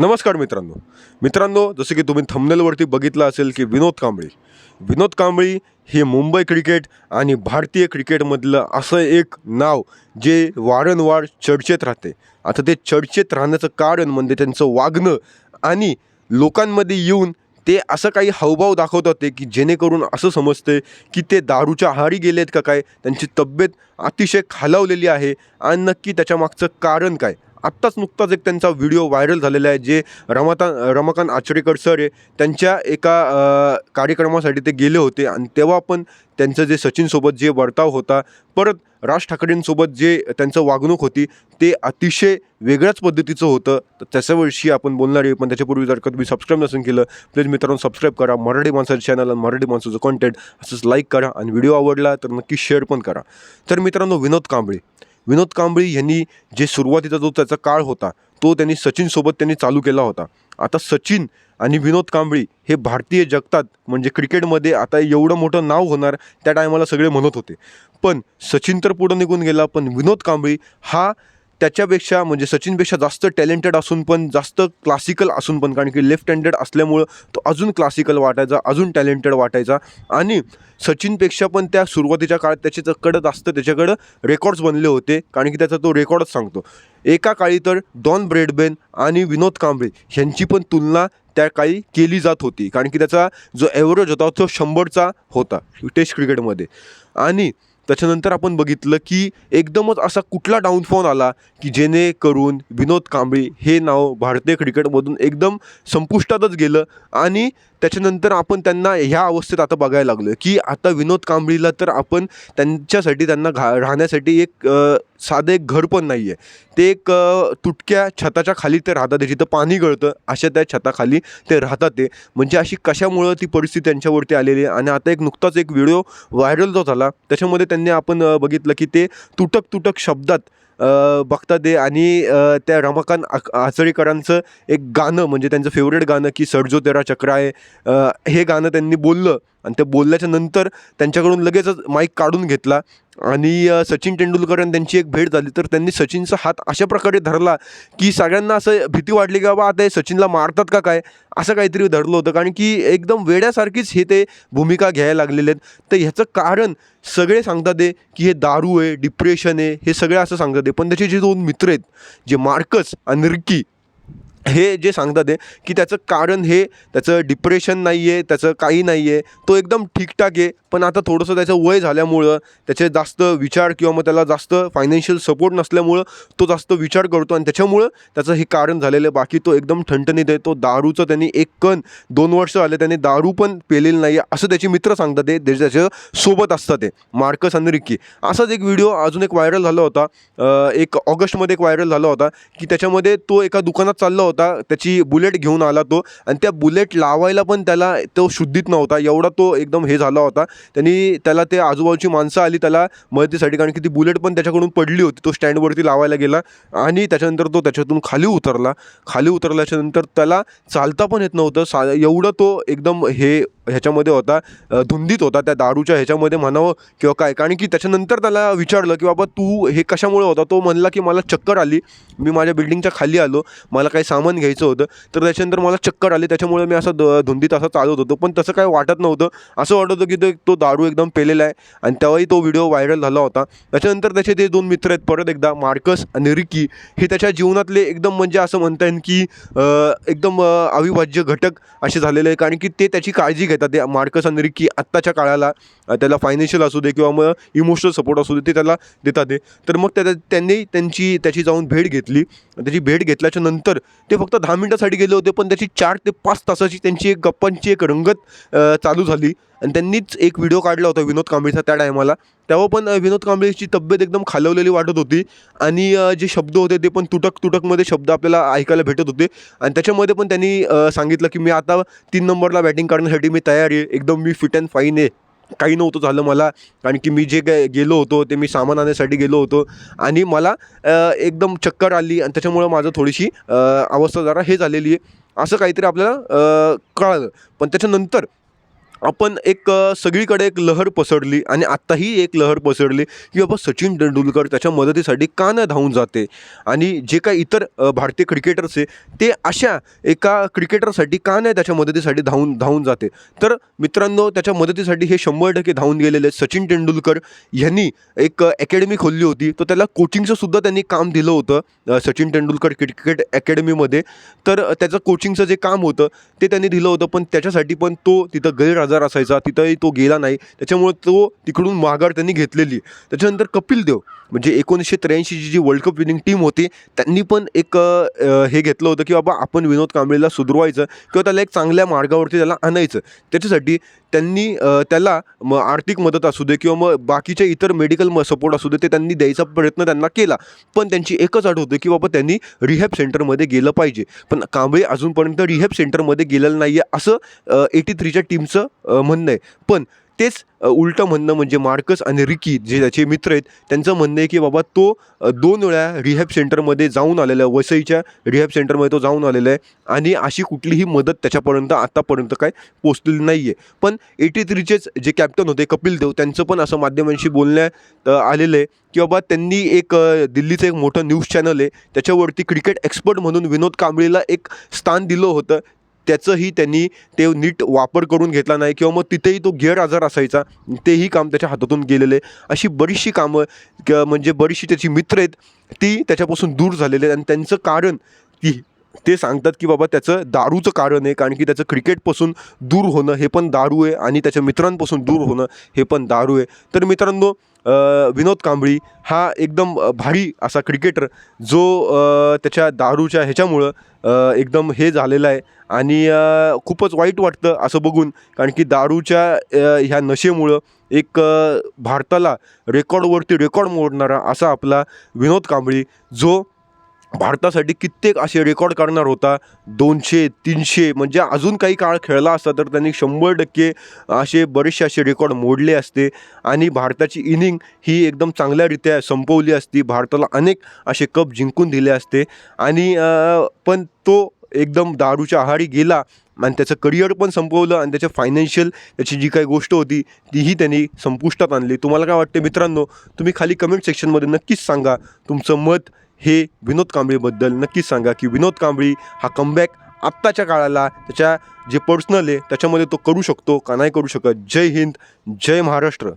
नमस्कार मित्रांनो. मित्रांनो जसं की तुम्ही थंबनेलवरती बघितलं असेल की विनोद कांबळी. विनोद कांबळी हे मुंबई क्रिकेट आणि भारतीय क्रिकेटमधलं असं एक नाव जे वारंवार चर्चेत राहते. आता ते चर्चेत राहण्याचं कारण म्हणजे त्यांचं वागणं आणि लोकांमध्ये येऊन ते असं काही हावभाव दाखवत होते की जेणेकरून असं समजते की ते दारूच्या आहारी गेलेत का काय? त्यांची तब्येत अतिशय खालावलेली आहे आणि नक्की त्याच्यामागचं कारण काय? आत्ताच नुकताच एक त्यांचा व्हिडिओ व्हायरल झालेला आहे जे रमाता रमाकांत आचरेकर सर आहे त्यांच्या एका कार्यक्रमासाठी ते गेले होते आणि तेव्हा पण त्यांचं जे सचिनसोबत जे वर्ताव होता परत राज ठाकरेंसोबत जे त्यांचं वागणूक होती ते अतिशय वेगळ्याच पद्धतीचं होतं. तर त्याच्याविषयी आपण बोलणार आहे पण त्याच्यापूर्वी जर का तुम्ही सबस्क्राईब नसून केलं प्लीज मित्रांनो सबस्क्राईब करा. मराठी माणसाचं चॅनल आणि मराठी माणसाचं कॉन्टेंट असंच लाईक करा आणि व्हिडिओ आवडला तर नक्की शेअर पण करा. तर मित्रांनो विनोद कांबळे. विनोद कांबळी यांनी जे सुरुवातीचा जो त्याचा काळ होता तो त्यांनी सचिनसोबत त्यांनी चालू केला होता. आता सचिन आणि विनोद कांबळी हे भारतीय जगतात म्हणजे क्रिकेटमध्ये आता एवढं मोठं नाव होणार त्या टायमाला सगळे म्हणत होते. पण सचिन तर पुढं निघून गेला पण विनोद कांबळी हा त्याच्यापेक्षा म्हणजे सचिनपेक्षा जास्त टॅलेंटेड असून पण जास्त क्लासिकल असून पण कारण की लेफ्ट हँडेड असल्यामुळं तो अजून क्लासिकल वाटायचा अजून टॅलेंटेड वाटायचा. आणि सचिनपेक्षा पण त्या सुरुवातीच्या काळात त्याच्याकडं जास्त त्याच्याकडं रेकॉर्ड्स बनले होते कारण की त्याचा तो रेकॉर्डच सांगतो. एका काळी तर डॉन ब्रेडबेन आणि विनोद कांबळे ह्यांची पण तुलना त्या काळी केली जात होती कारण की त्याचा जो ॲव्हरेज होता तो शंभरचा होता टेस्ट क्रिकेटमध्ये आणि त्याच्यानंतर आपण बघितलं की एकदमच असा कुठला डाऊनफॉल आला की जेणेकरून विनोद कांबळे हे नाव भारतीय क्रिकेटमधून एकदम संपुष्टातच गेलं. आणि त्याच्यानंतर आपण त्यांना ह्या अवस्थेत आता बघायला लागलो की आता विनोद कांबळीला तर आपण त्यांच्यासाठी त्यांना घा राहण्यासाठी एक साधं एक घर पण नाही आहे ते एक तुटक्या छताच्या खाली ते राहतात जिथं पाणी गळतं अशा त्या छताखाली ते राहतात ते. म्हणजे अशी कशामुळं ती परिस्थिती त्यांच्यावरती आलेली आहे? आणि आता एक नुकताच एक व्हिडिओ व्हायरल जो झाला त्याच्यामध्ये त्यांनी आपण बघितलं की ते तुटक तुटक शब्दात अ, बघतात आणि त्या रमाकांत आक- आचरेकरांचं एक गाणं म्हणजे त्यांचं फेवरेट गाणं की सरजो तेरा चक्र आहे हे गाणं त्यांनी बोललं आणि ते बोलल्याच्या नंतर त्यांच्याकडून लगेचच माईक काढून घेतला आणि सचिन तेंडुलकर आणि त्यांची एक भेट झाली. तर त्यांनी सचिनचा हात अशा प्रकारे धरला की सगळ्यांना असं भीती वाटली की बाबा आता हे सचिनला मारतात का काय? असं काहीतरी धरलं होतं. कारण की एकदम वेड्यासारखीच हे ते भूमिका घ्यायला लागलेले आहेत. तर ह्याचं कारण सगळे सांगतात की हे दारू आहे डिप्रेशन आहे हे सगळे असं सांगतात ते पण त्याचे जे दोन मित्र आहेत जे मार्कस आणि रिक्की हे जे सांगतात आहे की त्याचं कारण हे त्याचं डिप्रेशन नाही आहे त्याचं काही नाही आहे तो एकदम ठीकठाक आहे. पण आता थोडंसं त्याचं वय झाल्यामुळं त्याचे जास्त विचार किंवा मग त्याला जास्त फायनान्शियल सपोर्ट नसल्यामुळं तो जास्त विचार करतो. आणि त्याच्यामुळं त्याचं हे कारण झालेलं आहे. बाकी तो एकदम ठणठणीत आहे. तो दारूचं त्यांनी एक कण दोन वर्ष आले त्याने दारू पण पेलेलं नाही आहे असं त्याचे मित्र सांगतात ते त्याच्या सोबत असतात ते मार्कस आणि रिक्की. असाच एक व्हिडिओ अजून एक व्हायरल झाला होता. एक ऑगस्टमध्ये एक व्हायरल झाला होता की त्याच्यामध्ये तो एका दुकानात चालला होता. त्याची बुलेट घेऊन आला तो आणि त्या बुलेट लावायला पण त्याला तो शुद्धीत नव्हता एवढा तो एकदम हे झाला होता. त्यांनी त्याला ते आजूबाजूची माणसं आली त्याला मदतीसाठी कारण की ती बुलेट पण त्याच्याकडून पडली होती तो स्टँडवरती लावायला गेला आणि त्याच्यानंतर तो त्याच्यातून खाली उतरला. खाली उतरल्याच्यानंतर त्याला चालता पण येत नव्हतं सा एवढं तो एकदम हे ह्याच्यामध्ये होता धुंदीत होता त्या दारूच्या ह्याच्यामध्ये म्हणावं किंवा काय? कारण की त्याच्यानंतर त्याला विचारलं की बाबा तू हे कशामुळे होता? तो म्हणला की मला चक्कर आली. मी माझ्या बिल्डिंगच्या खाली आलो. मला काही सामान घ्यायचं होतं. तर त्याच्यानंतर मला चक्कर आली. त्याच्यामुळे मी असं द धुंदीत असं चालवत होतो. पण तसं काय वाटत नव्हतं. असं वाटत होतं की तो तो दारू एकदम पेलेला आहे. आणि तेव्हाही तो व्हिडिओ व्हायरल झाला होता. त्याच्यानंतर त्याचे ते दोन मित्र आहेत परत एकदा मार्कस आणि रिकी. हे त्याच्या जीवनातले एकदम म्हणजे असं म्हणता येईल की एकदम अविभाज्य घटक असे झालेले आहे कारण की ते त्याची काळजी येतात. ते मार्कस की आत्ताच्या काळाला त्याला फायनान्शियल असू दे किंवा मग इमोशनल सपोर्ट असू दे ते त्याला देतात ते. तर मग त्या त्यांनी त्यांची त्याची जाऊन भेट घेतली. त्याची भेट घेतल्याच्या नंतर ते फक्त दहा मिनटासाठी गेले होते पण त्याची चार ते पाच तासाची त्यांची एक गप्पांची एक रंगत चालू झाली. आणि त्यांनीच एक व्हिडिओ काढला होता विनोद कांबळेचा त्या टायमाला तेव्हा पण विनोद कांबळेची तब्येत एकदम खालवलेली वाटत होती. आणि जे शब्द होते ते पण तुटक तुटकमध्ये शब्द आपल्याला ऐकायला भेटत होते. आणि त्याच्यामध्ये पण त्यांनी सांगितलं की मी आता तीन नंबरला बॅटिंग करण्यासाठी मी तयार आहे. एकदम मी फिट अँड फाईन आहे. काही नव्हतं झालं मला. कारण की मी जे काय गेलो होतो ते मी सामान आणण्यासाठी गेलो होतो. आणि मला एकदम चक्कर आली. आणि त्याच्यामुळं माझं थोडीशी अवस्था जरा हे झालेली आहे. असं काहीतरी आपल्याला कळालं. पण त्याच्यानंतर आपण एक सगळीकडे एक लहर पसरली आणि आत्ताही एक लहर पसरली की बाबा सचिन तेंडुलकर त्याच्या मदतीसाठी का न धावून जाते. आणि जे काही इतर भारतीय क्रिकेटर्स आहे ते अशा एका क्रिकेटरसाठी का नाही त्याच्या मदतीसाठी धावून धावून जाते. तर मित्रांनो त्याच्या मदतीसाठी हे शंभर टक्के धावून गेलेले सचिन तेंडुलकर. यांनी एक अकॅडमी खोलली होती. तर त्याला कोचिंगचं सुद्धा त्यांनी काम दिलं होतं सचिन तेंडुलकर क्रिकेट अकॅडमीमध्ये तर त्याचं कोचिंगचं जे काम होतं ते त्यांनी दिलं होतं. पण त्याच्यासाठी पण तो तिथं आजार असायचा तिथंही तो गेला नाही. त्याच्यामुळे तो तिकडून माघार त्यांनी घेतलेली. त्याच्यानंतर कपिल देव म्हणजे एकोणीसशे त्र्याऐंशीची जी वर्ल्ड कप विनिंग टीम होती त्यांनी पण एक हे घेतलं होतं की बाबा आपण विनोद कांबळेला सुधरवायचं किंवा त्याला एक चांगल्या मार्गावरती त्याला आणायचं. त्याच्यासाठी त्यांनी त्याला मग आर्थिक मदत असू दे किंवा मग बाकीचे इतर मेडिकल म सपोर्ट असू दे ते त्यांनी द्यायचा प्रयत्न त्यांना केला. पण त्यांची एकच अट होती की बाबा त्यांनी रिहॅब सेंटरमध्ये गेलं पाहिजे. पण कांबळे अजूनपर्यंत रिहॅब सेंटरमध्ये गेलेलं नाही आहे असं एटी थ्रीच्या टीमचं म्हणणं आहे. पण तेच उलटं म्हणणं म्हणजे मार्कस आणि रिकी जे त्याचे मित्र आहेत त्यांचं म्हणणं आहे की बाबा तो दोन वेळा रिहॅब सेंटरमध्ये जाऊन आलेला आहे. वसईच्या रिहॅब सेंटरमध्ये तो जाऊन आलेला आहे. आणि अशी कुठलीही मदत त्याच्यापर्यंत आत्तापर्यंत काय पोचलेली नाही आहे पण एटी थ्रीचेच जे कॅप्टन होते कपिल देव त्यांचं पण असं माध्यमांशी बोलण्यात आलेलं आहे की बाबा त्यांनी एक दिल्लीचं एक मोठं न्यूज चॅनल आहे. त्याच्यावरती क्रिकेट एक्सपर्ट म्हणून विनोद कांबळेला एक स्थान दिलं होतं. त्याचंही त्यांनी ते नीट वापर करून घेतला नाही किंवा मग तिथेही तो गैरआजार असायचा. तेही काम त्याच्या हातातून गेलेले. अशी बरीचशी कामं क- म्हणजे बरीचशी त्याची मित्र आहेत ती त्याच्यापासून दूर झालेले आहेत. आणि त्यांचं कारण ती ते सांगतात की बाबा त्याचं दारूचं कारण आहे कारण की त्याचं क्रिकेटपासून दूर होणं हे पण दारू आहे आणि त्याच्या मित्रांपासून दूर होणं हे पण दारू आहे. तर मित्रांनो विनोद कांबळी हा एकदम भारी असा क्रिकेटर जो त्याच्या दारूच्या ह्याच्यामुळं एकदम हे झालेलं आहे. आणि खूपच वाईट वाटतं असं बघून कारण की दारूच्या ह्या नशेमुळं एक भारताला रेकॉर्डवरती रेकॉर्ड मोडणारा असा आपला विनोद कांबळी जो भारतासाठी कित्येक असे रेकॉर्ड करणार होता. दोनशे तीनशे म्हणजे अजून काही काळ खेळला असता तर त्यांनी शंभर टक्के असे बरेचसे असे रेकॉर्ड मोडले असते. आणि भारताची इनिंग ही एकदम चांगल्यारीत्या संपवली असती. भारताला अनेक असे कप जिंकून दिले असते. आणि पण तो एकदम दारूच्या आहारी गेला आणि त्याचं करिअर पण संपवलं आणि त्याचं फायनान्शियल त्याची जी काही गोष्ट होती तीही त्यांनी संपुष्टात आणली. तुम्हाला काय वाटते मित्रांनो? तुम्ही खाली कमेंट सेक्शनमध्ये नक्कीच सांगा. तुमचं मत हे विनोद कांबळीबद्दल नक्कीच सांगा की विनोद कांबळी हा कमबॅक आत्ताच्या काळाला त्याच्या जे पर्सनल आहे त्याच्यामध्ये तो करू शकतो का नाही करू शकत? जय हिंद जय महाराष्ट्र.